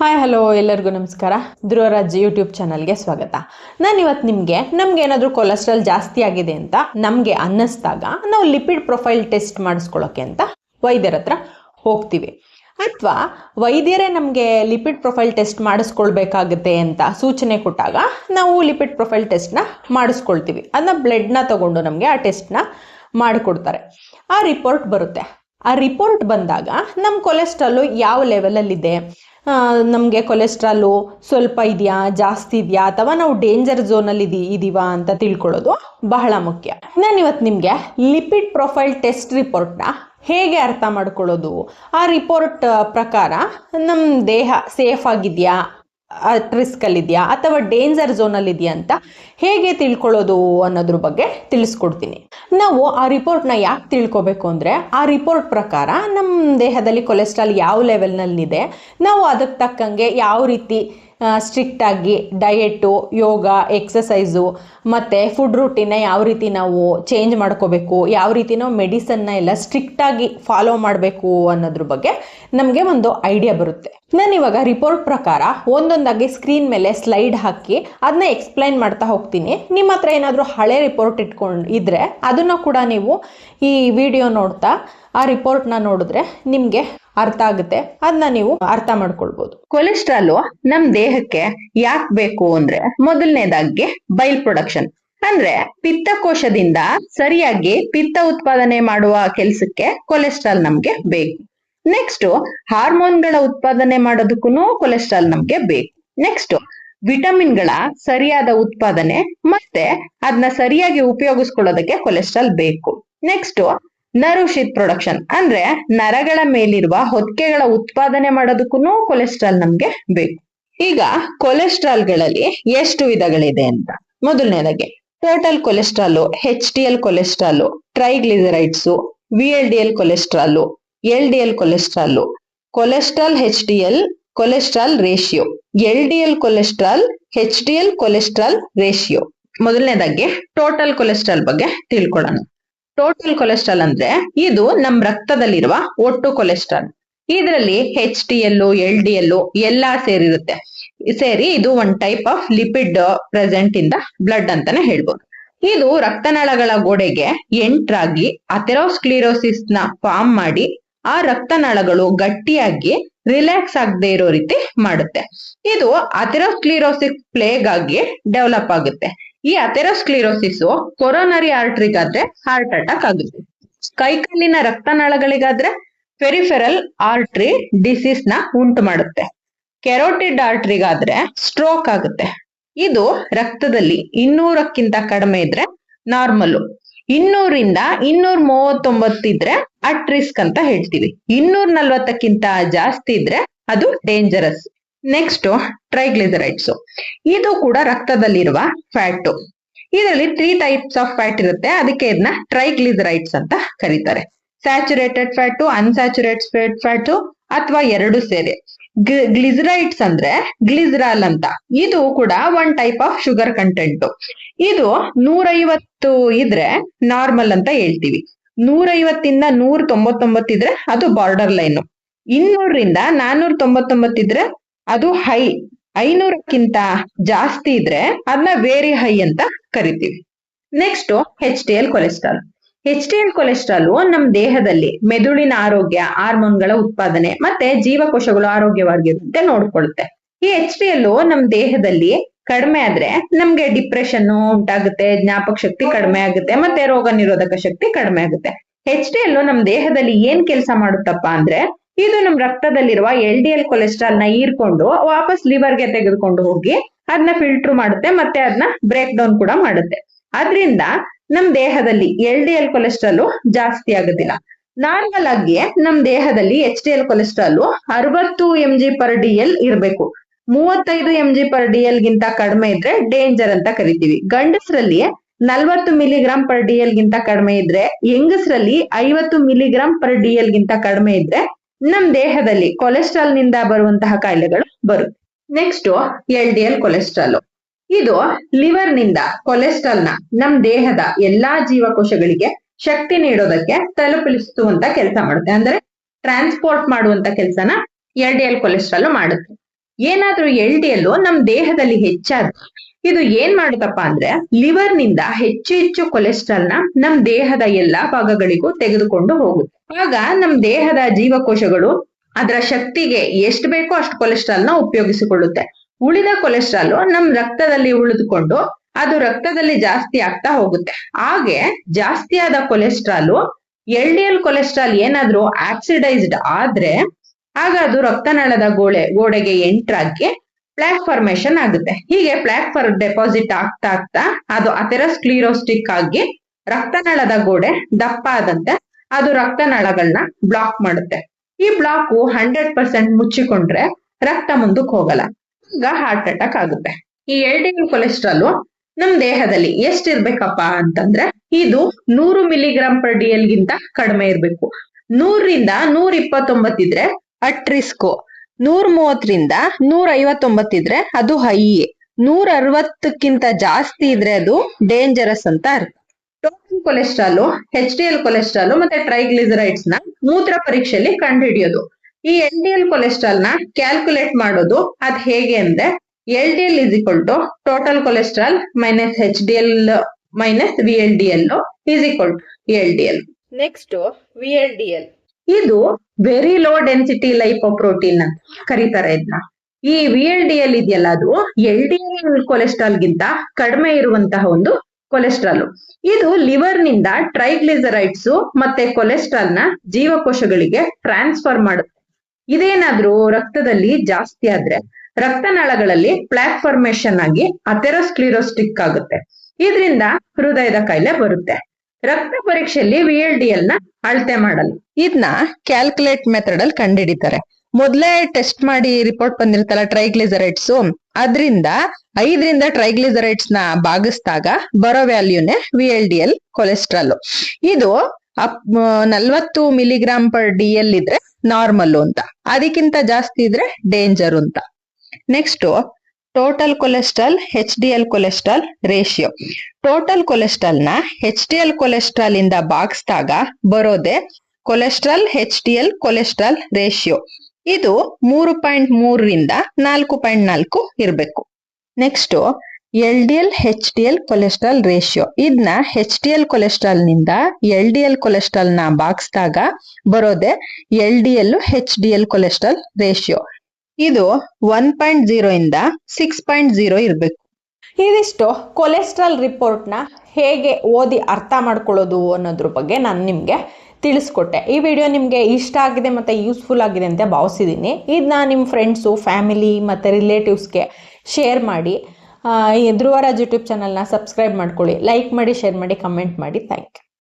Hi hello ಎಲ್ಲರಿಗೂ ನಮಸ್ಕಾರ. Dhruvaraj YouTube ಚಾನಲ್ಗೆ ಸ್ವಾಗತ. ನಾನು ಇವತ್ತು ನಿಮಗೆ ನಮ್ಗೆ ಏನಾದರೂ ಕೊಲೆಸ್ಟ್ರಾಲ್ ಜಾಸ್ತಿ ಆಗಿದೆ ಅಂತ ನಮಗೆ ಅನ್ನಿಸ್ದಾಗ ನಾವು ಲಿಪಿಡ್ ಪ್ರೊಫೈಲ್ ಟೆಸ್ಟ್ ಮಾಡಿಸ್ಕೊಳ್ಳೋಕೆ ಅಂತ ವೈದ್ಯರ ಹತ್ರ ಹೋಗ್ತೀವಿ. ಅಥವಾ ವೈದ್ಯರೇ ನಮಗೆ ಲಿಪಿಡ್ ಪ್ರೊಫೈಲ್ ಟೆಸ್ಟ್ ಮಾಡಿಸ್ಕೊಳ್ಬೇಕಾಗುತ್ತೆ ಅಂತ ಸೂಚನೆ ಕೊಟ್ಟಾಗ ನಾವು ಲಿಪಿಡ್ ಪ್ರೊಫೈಲ್ ಟೆಸ್ಟ್ನ ಮಾಡಿಸ್ಕೊಳ್ತೀವಿ. ಅದನ್ನ ಬ್ಲಡ್ನ ತಗೊಂಡು ನಮಗೆ ಆ ಟೆಸ್ಟ್ನ ಮಾಡಿಕೊಡ್ತಾರೆ. ಆ ರಿಪೋರ್ಟ್ ಬರುತ್ತೆ. ಆ ರಿಪೋರ್ಟ್ ಬಂದಾಗ ನಮ್ಮ ಕೊಲೆಸ್ಟ್ರಾಲು ಯಾವ ಲೆವೆಲಲ್ಲಿದೆ ನಮಗೆ ಕೊಲೆಸ್ಟ್ರಾಲು ಸ್ವಲ್ಪ ಇದೆಯಾ, ಜಾಸ್ತಿ ಇದೆಯಾ ಅಥವಾ ನಾವು ಡೇಂಜರ್ ಝೋನಲ್ಲಿ ಇದೀ ಇದೀವಾ ಅಂತ ತಿಳ್ಕೊಳ್ಳೋದು ಬಹಳ ಮುಖ್ಯ. ನಾನು ಇವತ್ತು ನಿಮಗೆ ಲಿಪಿಡ್ ಪ್ರೊಫೈಲ್ ಟೆಸ್ಟ್ ರಿಪೋರ್ಟ್ನ ಹೇಗೆ ಅರ್ಥ ಮಾಡ್ಕೊಳ್ಳೋದು? ಆ ರಿಪೋರ್ಟ್ ಪ್ರಕಾರ ನಮ್ಮ ದೇಹ ಸೇಫ್ ಆಗಿದೆಯಾ? ರಿಸ್ಕಲ್ಲಿದೆಯಾ ಅಥವಾ ಡೇಂಜರ್ ಝೋನಲ್ಲಿ ಇದೆಯಾ ಅಂತ ಹೇಗೆ ತಿಳ್ಕೊಳ್ಳೋದು ಅನ್ನೋದ್ರ ಬಗ್ಗೆ ತಿಳಿಸ್ಕೊಡ್ತೀನಿ. ನಾವು ಆ ರಿಪೋರ್ಟ್ನ ಯಾಕೆ ತಿಳ್ಕೊಬೇಕು ಅಂದರೆ ಆ ರಿಪೋರ್ಟ್ ಪ್ರಕಾರ ನಮ್ಮ ದೇಹದಲ್ಲಿ ಕೊಲೆಸ್ಟ್ರಾಲ್ ಯಾವ ಲೆವೆಲ್ನಲ್ಲಿದೆ ನಾವು ಅದಕ್ಕೆ ತಕ್ಕಂಗೆ ಯಾವ ರೀತಿ ಸ್ಟ್ರಿಕ್ಟ್ ಆಗಿ ಡಯೆಟ್ಟು ಯೋಗ ಎಕ್ಸಸೈಸು ಮತ್ತು ಫುಡ್ ರೂಟೀನ್ನ ಯಾವ ರೀತಿ ನಾವು ಚೇಂಜ್ ಮಾಡ್ಕೋಬೇಕು, ಯಾವ ರೀತಿ ನಾವು ಮೆಡಿಸನ್ನ ಎಲ್ಲ ಸ್ಟ್ರಿಕ್ಟಾಗಿ ಫಾಲೋ ಮಾಡಬೇಕು ಅನ್ನೋದ್ರ ಬಗ್ಗೆ ನಮಗೆ ಒಂದು ಐಡಿಯಾ ಬರುತ್ತೆ. ನಾನು ಇವಾಗ ರಿಪೋರ್ಟ್ ಪ್ರಕಾರ ಒಂದೊಂದಾಗಿ ಸ್ಕ್ರೀನ್ ಮೇಲೆ ಸ್ಲೈಡ್ ಹಾಕಿ ಅದನ್ನ ಎಕ್ಸ್ಪ್ಲೈನ್ ಮಾಡ್ತಾ ಹೋಗ್ತೀನಿ. ನಿಮ್ಮ ಹತ್ರ ಏನಾದರೂ ಹಳೆ ರಿಪೋರ್ಟ್ ಇಟ್ಕೊಂಡು ಇದ್ದರೆ ಅದನ್ನು ಕೂಡ ನೀವು ಈ ವಿಡಿಯೋ ನೋಡ್ತಾ ಆ ರಿಪೋರ್ಟ್ನ ನೋಡಿದ್ರೆ ನಿಮಗೆ ಅರ್ಥ ಆಗುತ್ತೆ. ಅದನ್ನ ನೀವು ಅರ್ಥ ಮಾಡ್ಕೊಳ್ಬಹುದು ಕೊಲೆಸ್ಟ್ರಾಲ್ ನಮ್ ದೇಹಕ್ಕೆ ಯಾಕೆ ಬೇಕು ಅಂದ್ರೆ ಮೊದಲನೇದಾಗಿ ಬೈಲ್ ಪ್ರೊಡಕ್ಷನ್. ಅಂದ್ರೆ ಪಿತ್ತಕೋಶದಿಂದ ಸರಿಯಾಗಿ ಪಿತ್ತ ಉತ್ಪಾದನೆ ಮಾಡುವ ಕೆಲಸಕ್ಕೆ ಕೊಲೆಸ್ಟ್ರಾಲ್ ನಮ್ಗೆ ಬೇಕು. ನೆಕ್ಸ್ಟ್ ಹಾರ್ಮೋನ್ಗಳ ಉತ್ಪಾದನೆ ಮಾಡೋದಕ್ಕೂ ಕೊಲೆಸ್ಟ್ರಾಲ್ ನಮ್ಗೆ ಬೇಕು. ನೆಕ್ಸ್ಟ್ ವಿಟಮಿನ್ಗಳ ಸರಿಯಾದ ಉತ್ಪಾದನೆ ಮತ್ತೆ ಅದನ್ನ ಸರಿಯಾಗಿ ಉಪಯೋಗಿಸ್ಕೊಳ್ಳೋದಕ್ಕೆ ಕೊಲೆಸ್ಟ್ರಾಲ್ ಬೇಕು. ನೆಕ್ಸ್ಟ್ ನರ್ವ್ ಶೀತ್ ಪ್ರೊಡಕ್ಷನ್ ಅಂದ್ರೆ ನರಗಳ ಮೇಲಿರುವ ಹೊದಿಕೆಗಳ ಉತ್ಪಾದನೆ ಮಾಡೋದಕ್ಕೂ ಕೊಲೆಸ್ಟ್ರಾಲ್ ನಮ್ಗೆ ಬೇಕು. ಈಗ ಕೊಲೆಸ್ಟ್ರಾಲ್ಗಳಲ್ಲಿ ಎಷ್ಟು ವಿಧಗಳಿದೆ ಅಂತ. ಮೊದಲನೇದಾಗಿ total cholesterol H D L cholesterol triglycerides V L D L cholesterol L D L cholesterol cholesterol H D L cholesterol ratio L D L cholesterol H D L cholesterol ratio ಮೊದಲನೇದಾಗಿ total cholesterol ಬಗ್ಗೆ ತಿಳ್ಕೊಳ್ಳೋಣ. Total cholesterol ಅಂದ್ರೆ ಇದು ನಮ್ ರಕ್ತದಲ್ಲಿರುವ ಒಟ್ಟು cholesterol ಇದರಲ್ಲಿ H D L L D L ಎಲ್ಲಾ ಸೇರಿರುತ್ತೆ. ಸೇರಿ ಇದು ಒಂದ್ ಟೈಪ್ ಆಫ್ ಲಿಪಿಡ್ ಪ್ರೆಸೆಂಟ್ ಇಂದ ಬ್ಲಡ್ ಅಂತಾನೆ ಹೇಳ್ಬೋದು. ಇದು ರಕ್ತನಾಳಗಳ ಗೋಡೆಗೆ ಎಂಟ್ರಾಗಿ ಅಥೆರೋಸ್ಕ್ಲಿರೋಸಿಸ್ನ ಫಾರ್ಮ್ ಮಾಡಿ ಆ ರಕ್ತನಾಳಗಳು ಗಟ್ಟಿಯಾಗಿ ರಿಲ್ಯಾಕ್ಸ್ ಆಗದೆ ಇರೋ ರೀತಿ ಮಾಡುತ್ತೆ. ಇದು ಅಥೆರೋಸ್ಕ್ಲಿರೋಸಿಸ್ ಪ್ಲೇಗ್ ಆಗಿ ಡೆವಲಪ್ ಆಗುತ್ತೆ. ಈ ಅಥೆರೋಸ್ಕ್ಲಿರೋಸಿಸ್ ಕೊರೋನರಿ ಆರ್ಟ್ರಿಗಾದ್ರೆ ಹಾರ್ಟ್ ಅಟ್ಯಾಕ್ ಆಗುತ್ತೆ. ಕೈಕಲ್ಲಿನ ರಕ್ತನಾಳಗಳಿಗಾದ್ರೆ ಫೆರಿಫೆರಲ್ ಆರ್ಟ್ರಿ ಡಿಸೀಸ್ನ ಉಂಟು ಮಾಡುತ್ತೆ. ಕೆರೋಟಿಡ್ ಆರ್ಟ್ರಿಗಾದ್ರೆ ಸ್ಟ್ರೋಕ್ ಆಗುತ್ತೆ. ಇದು ರಕ್ತದಲ್ಲಿ ಇನ್ನೂರಕ್ಕಿಂತ ಕಡಿಮೆ ಇದ್ರೆ ನಾರ್ಮಲ್ ಇನ್ನೂರಿಂದ ಇನ್ನೂರ ಮೂವತ್ತೊಂಬತ್ತಿದ್ರೆ ಅಟ್ ರಿಸ್ಕ್ ಅಂತ ಹೇಳ್ತೀವಿ. ಇನ್ನೂರ ನಲ್ವತ್ತಕ್ಕಿಂತ ಜಾಸ್ತಿ ಇದ್ರೆ ಅದು ಡೇಂಜರಸ್. ನೆಕ್ಸ್ಟ್ ಟ್ರೈಗ್ಲಿಸರೈಡ್ಸ್ ಇದು ಕೂಡ ರಕ್ತದಲ್ಲಿರುವ ಫ್ಯಾಟು ಇದರಲ್ಲಿ ತ್ರೀ ಟೈಪ್ಸ್ ಆಫ್ ಫ್ಯಾಟ್ ಇರುತ್ತೆ. ಅದಕ್ಕೆ ಇದನ್ನ ಟ್ರೈಗ್ಲಿಸರೈಡ್ಸ್ ಅಂತ ಕರೀತಾರೆ. ಸ್ಯಾಚುರೇಟೆಡ್ ಫ್ಯಾಟು ಅನ್ಸ್ಯಾಚುರೇಟೆಡ್ ಫ್ಯಾಟು ಅಥವಾ ಎರಡು ಸೇರಿ. ಗ್ಲಿಸರೈಡ್ಸ್ ಅಂದ್ರೆ ಗ್ಲಿಸರಾಲ್ ಅಂತ. ಇದು ಕೂಡ one type of sugar content ಇದು ನೂರೈವತ್ತು ಇದ್ರೆ ನಾರ್ಮಲ್ ಅಂತ ಹೇಳ್ತೀವಿ. ನೂರೈವತ್ತಿಂದ ನೂರ ತೊಂಬತ್ತೊಂಬತ್ತಿದ್ರೆ ಅದು ಬಾರ್ಡರ್ ಲೈನ್ ಇನ್ನೂರರಿಂದ ನಾನೂರ ತೊಂಬತ್ತೊಂಬತ್ತಿದ್ರೆ ಅದು ಹೈ, ಐನೂರಕ್ಕಿಂತ ಜಾಸ್ತಿ ಇದ್ರೆ ಅದನ್ನ ವೇರಿ ಹೈ ಅಂತ ಕರಿತೀವಿ. Next H D L cholesterol H D L cholesterol ನಮ್ಮ ದೇಹದಲ್ಲಿ ಮೆದುಳಿನ ಆರೋಗ್ಯ ಹಾರ್ಮೋನ್ಗಳ ಉತ್ಪಾದನೆ ಮತ್ತೆ ಜೀವಕೋಶಗಳು ಆರೋಗ್ಯವಾಗಿರುವಂತೆ ನೋಡ್ಕೊಳ್ಳುತ್ತೆ ಈ ಎಚ್ ಡಿ ಎಲ್ ನಮ್ಮ ದೇಹದಲ್ಲಿ ಕಡಿಮೆ ಆದ್ರೆ ನಮ್ಗೆ ಡಿಪ್ರೆಷನ್ ಉಂಟಾಗುತ್ತೆ, ಜ್ಞಾಪಕ ಶಕ್ತಿ ಕಡಿಮೆ ಆಗುತ್ತೆ ಮತ್ತೆ ರೋಗ ನಿರೋಧಕ ಶಕ್ತಿ ಕಡಿಮೆ ಆಗುತ್ತೆ. ಹೆಚ್ ಡಿ ಎಲ್ ನಮ್ಮ ದೇಹದಲ್ಲಿ ಏನ್ ಕೆಲಸ ಮಾಡುತ್ತಪ್ಪ ಅಂದ್ರೆ ಇದು ನಮ್ಮ ರಕ್ತದಲ್ಲಿರುವ ಎಲ್ ಡಿ ಎಲ್ ಕೊಲೆಸ್ಟ್ರಾಲ್ನ ಹೀರ್ಕೊಂಡು ವಾಪಸ್ ಲಿವರ್ಗೆ ತೆಗೆದುಕೊಂಡು ಹೋಗಿ ಅದನ್ನ ಫಿಲ್ಟರ್ ಮಾಡುತ್ತೆ ಮತ್ತೆ ಅದನ್ನ ಬ್ರೇಕ್ ಡೌನ್ ಕೂಡ ಮಾಡುತ್ತೆ. ಅದರಿಂದ ನಮ್ ದೇಹದಲ್ಲಿ ಎಲ್ ಡಿ ಎಲ್ ಕೊಲೆಸ್ಟ್ರಾಲ್ ಜಾಸ್ತಿ ಆಗೋದಿಲ್ಲ. ನಾರ್ಮಲ್ ಆಗಿ ನಮ್ ದೇಹದಲ್ಲಿ ಎಚ್ ಡಿ ಎಲ್ ಕೊಲೆಸ್ಟ್ರಾಲ್ ಅರವತ್ತು M G per D L ಇರಬೇಕು. ಮೂವತ್ತೈದು M G per D L ಗಿಂತ ಕಡಿಮೆ ಇದ್ರೆ ಡೇಂಜರ್ ಅಂತ ಕರಿತೀವಿ. ಗಂಡಸರಲ್ಲಿ ನಲ್ವತ್ತು ಮಿಲಿಗ್ರಾಮ್ ಪರ್ ಡಿ ಎಲ್ ಗಿಂತ ಕಡಿಮೆ ಇದ್ರೆ ಹೆಂಗಸರಲ್ಲಿ ಐವತ್ತು ಮಿಲಿಗ್ರಾಮ್ ಪರ್ ಡಿ ಎಲ್ ಗಿಂತ ಕಡಿಮೆ ಇದ್ರೆ ನಮ್ ದೇಹದಲ್ಲಿ ಕೊಲೆಸ್ಟ್ರಾಲ್ನಿಂದ ಬರುವಂತಹ ಕಾಯಿಲೆಗಳು ಬರುತ್ತೆ. Next L D L cholesterol ಇದು ಲಿವರ್ನಿಂದ ಕೊಲೆಸ್ಟ್ರಾಲ್ನ ನಮ್ ದೇಹದ ಎಲ್ಲಾ ಜೀವಕೋಶಗಳಿಗೆ ಶಕ್ತಿ ನೀಡೋದಕ್ಕೆ ತಲುಪಿಸುವಂತ ಕೆಲಸ ಮಾಡುತ್ತೆ. ಅಂದ್ರೆ ಟ್ರಾನ್ಸ್ಪೋರ್ಟ್ ಮಾಡುವಂತ ಕೆಲಸನ ಎಲ್ ಡಿ ಎಲ್ ಕೊಲೆಸ್ಟ್ರಾಲ್ ಮಾಡುತ್ತೆ. ಏನಾದ್ರೂ ಎಲ್ ಡಿ ಎಲ್ ನಮ್ ದೇಹದಲ್ಲಿ ಹೆಚ್ಚಾದ್ರೆ ಇದು ಏನ್ ಮಾಡುತ್ತಪ್ಪ ಅಂದ್ರೆ ಲಿವರ್ನಿಂದ ಹೆಚ್ಚು ಹೆಚ್ಚು ಕೊಲೆಸ್ಟ್ರಾಲ್ನ ನಮ್ ದೇಹದ ಎಲ್ಲಾ ಭಾಗಗಳಿಗೂ ತೆಗೆದುಕೊಂಡು ಹೋಗುತ್ತೆ. ಆಗ ನಮ್ ದೇಹದ ಜೀವಕೋಶಗಳು ಅದರ ಶಕ್ತಿಗೆ ಎಷ್ಟು ಬೇಕೋ ಅಷ್ಟು ಕೊಲೆಸ್ಟ್ರಾಲ್ನ ಉಪಯೋಗಿಸಿಕೊಳ್ಳುತ್ತೆ. ಉಳಿದ ಕೊಲೆಸ್ಟ್ರಾಲ್ ನಮ್ ರಕ್ತದಲ್ಲಿ ಉಳಿದುಕೊಂಡು ಅದು ರಕ್ತದಲ್ಲಿ ಜಾಸ್ತಿ ಆಗ್ತಾ ಹೋಗುತ್ತೆ. ಹಾಗೆ ಜಾಸ್ತಿ ಆದ ಕೊಲೆಸ್ಟ್ರಾಲ್ ಎಲ್ ಡಿ ಕೊಲೆಸ್ಟ್ರಾಲ್ ಏನಾದ್ರೂ ಆಕ್ಸಿಡೈಸ್ಡ್ ಆದ್ರೆ ಆಗ ಅದು ರಕ್ತನಾಳದ ಗೋಡೆ ಗೋಡೆಗೆ ಎಂಟ್ರಾಗಿ ಪ್ಲಾಕ್ ಫಾರ್ಮೇಶನ್ ಆಗುತ್ತೆ. ಹೀಗೆ ಪ್ಲಾಕ್ ಫಾರ್ ಡೆಪಾಸಿಟ್ ಆಗ್ತಾ ಆಗ್ತಾ ಅದು ಅಥೆರೋಸ್ಕ್ಲಿರೋಸ್ಟಿಕ್ ಆಗಿ ರಕ್ತನಾಳದ ಗೋಡೆ ದಪ್ಪ ಆದಂತೆ ಅದು ರಕ್ತನಾಳಗಳನ್ನ ಬ್ಲಾಕ್ ಮಾಡುತ್ತೆ. ಈ ಬ್ಲಾಕ್ ಹಂಡ್ರೆಡ್ ಪರ್ಸೆಂಟ್ ಮುಚ್ಚಿಕೊಂಡ್ರೆ ರಕ್ತ ಮುಂದಕ್ಕೆ ಹೋಗಲ್ಲ. ಈಗ ಹಾರ್ಟ್ ಅಟ್ಯಾಕ್ ಆಗುತ್ತೆ. ಈ ಎಲ್ ಡಿ ಕೊಲೆಸ್ಟ್ರಾಲ್ ನಮ್ ದೇಹದಲ್ಲಿ ಎಷ್ಟಿರ್ಬೇಕಪ್ಪ ಅಂತಂದ್ರೆ ಇದು ನೂರು ಮಿಲಿಗ್ರಾಮ್ ಪರ್ ಡಿ ಎಲ್ ಗಿಂತ ಕಡಿಮೆ ಇರ್ಬೇಕು. ನೂರರಿಂದ ನೂರ ಇಪ್ಪತ್ತೊಂಬತ್ತಿದ್ರೆ ಅಟ್ ರಿಸ್ಕ್ ನೂರ ಮೂವತ್ತರಿಂದ ನೂರ ಐವತ್ತೊಂಬತ್ತಿದ್ರೆ ಅದು ಹೈ ನೂರ ಅರವತ್ತಕ್ಕಿಂತ ಜಾಸ್ತಿ ಇದ್ರೆ ಅದು ಡೇಂಜರಸ್ ಅಂತ ಅರ್ಥ. Cholesterol H D L cholesterol ಮತ್ತೆ ಟ್ರೈಗ್ಲಿಸರೈಡ್ಸ್ನ ಮೂತ್ರ ಪರೀಕ್ಷೆಯಲ್ಲಿ ಕಂಡುಹಿಡಿಯೋದು. ಈ ಎಲ್ ಡಿ ಎಲ್ ಕೊಲೆಸ್ಟ್ರಾಲ್ನ ಕ್ಯಾಲ್ಕುಲೇಟ್ ಮಾಡೋದು ಅದ್ ಹೇಗೆ ಅಂದ್ರೆ L D L is equal to total cholesterol minus H D L minus V L D L is equal to L D L next V L D L ಇದು very low density lipoprotein ಅಂತ ಕರೀತಾರೆ ಇದನ್ನ ಈ V L D L ಇದೆಯಲ್ಲ ಅದು L D L cholesterol ಗಿಂತ ಕಡಿಮೆ ಇರುವಂತಹ ಒಂದು ಕೊಲೆಸ್ಟ್ರಾಲ್. ಇದು ಲಿವರ್ನಿಂದ ಟ್ರೈಗ್ಲಿಸರೈಡ್ಸ್ ಮತ್ತೆ ಕೊಲೆಸ್ಟ್ರಾಲ್ನ ಜೀವಕೋಶಗಳಿಗೆ ಟ್ರಾನ್ಸ್ಫರ್ ಮಾಡುತ್ತೆ. ಇದೇನಾದ್ರೂ ರಕ್ತದಲ್ಲಿ ಜಾಸ್ತಿ ಆದ್ರೆ ರಕ್ತನಾಳಗಳಲ್ಲಿ ಪ್ಲಾಕ್ ಫಾರ್ಮೇಶನ್ ಆಗಿ ಅಥೆರೋಸ್ಕ್ಲಿರೋಸ್ಟಿಕ್ ಆಗುತ್ತೆ. ಇದರಿಂದ ಹೃದಯದ ಕಾಯಿಲೆ ಬರುತ್ತೆ. ರಕ್ತ ಪರೀಕ್ಷೆಯಲ್ಲಿ ವಿ ಎಲ್ ಡಿ ಎಲ್ನ ಅಳತೆ ಮಾಡಲ್ಲ ಇದನ್ನ ಕ್ಯಾಲ್ಕುಲೇಟ್ ಮೆಥಡ್ ಅಲ್ಲಿ ಕಂಡುಹಿಡಿತಾರೆ ಮೊದ್ಲೇ ಟೆಸ್ಟ್ ಮಾಡಿ ರಿಪೋರ್ಟ್ ಬಂದಿರ್ತಲ್ಲ ಟ್ರೈಗ್ಲಿಸರೈಟ್ಸ್ ಅದ್ರಿಂದ ಐದರಿಂದ ಟ್ರೈಗ್ಲಿಸರೈಟ್ಸ್ನ ಭಾಗಿಸಿದಾಗ ಬರೋ ವ್ಯಾಲ್ಯೂನೇ V L D L cholesterol ಇದು ನಲ್ವತ್ತು ಮಿಲಿಗ್ರಾಮ್ ಪರ್ ಡಿ ಎಲ್ ಇದ್ರೆ ನಾರ್ಮಲ್ ಅಂತ. ಅದಕ್ಕಿಂತ ಜಾಸ್ತಿ ಇದ್ರೆ ಡೇಂಜರ್ ಅಂತ. Next total cholesterol H D L cholesterol ratio total ಕೊಲೆಸ್ಟ್ರಾಲ್ನ H D L cholesterol ಇಂದ ಭಾಗಿಸಿದಾಗ ಬರೋದೆ cholesterol H D L cholesterol ratio ಇದು ಮೂರು ಪಾಯಿಂಟ್ ಮೂರರಿಂದ ನಾಲ್ಕು ಪಾಯಿಂಟ್ ನಾಲ್ಕು ಇರಬೇಕು. Next L D L H D L cholesterol ratio ಇದನ್ನ ಹೆಚ್ ಡಿ ಎಲ್ ಕೊಲೆಸ್ಟ್ರಾಲ್ನಿಂದ ಎಲ್ ಡಿ ಎಲ್ ಕೊಲೆಸ್ಟ್ರಾಲ್ನ ಭಾಗಿಸಿದಾಗ ಬರೋದೆ L D L H D L cholesterol ratio ಇದು ಒನ್ ಪಾಯಿಂಟ್ ಜೀರೋ ಇಂದ ಸಿಕ್ಸ್ ಪಾಯಿಂಟ್ ಜೀರೋ ಇರಬೇಕು. ಇದಿಷ್ಟು ಕೊಲೆಸ್ಟ್ರಾಲ್ ರಿಪೋರ್ಟ್ನ ಹೇಗೆ ಓದಿ ಅರ್ಥ ಮಾಡ್ಕೊಳ್ಳೋದು ಅನ್ನೋದ್ರ ಬಗ್ಗೆ ನಾನು ನಿಮಗೆ ತಿಳಿಸ್ಕೊಟ್ಟೆ. ಈ ವಿಡಿಯೋ ನಿಮಗೆ ಇಷ್ಟ ಆಗಿದೆ ಮತ್ತು ಯೂಸ್ಫುಲ್ ಆಗಿದೆ ಅಂತ ಭಾವಿಸಿದ್ದೀನಿ. ಇದನ್ನ ನಿಮ್ಮ ಫ್ರೆಂಡ್ಸು ಫ್ಯಾಮಿಲಿ ಮತ್ತು ರಿಲೇಟಿವ್ಸ್ಗೆ ಶೇರ್ ಮಾಡಿ. ಧ್ರುವರಾಜ್ ಯೂಟ್ಯೂಬ್ ಚಾನಲ್ನ ಸಬ್ಸ್ಕ್ರೈಬ್ ಮಾಡ್ಕೊಳ್ಳಿ. ಲೈಕ್ ಮಾಡಿ ಶೇರ್ ಮಾಡಿ ಕಮೆಂಟ್ ಮಾಡಿ. Thank you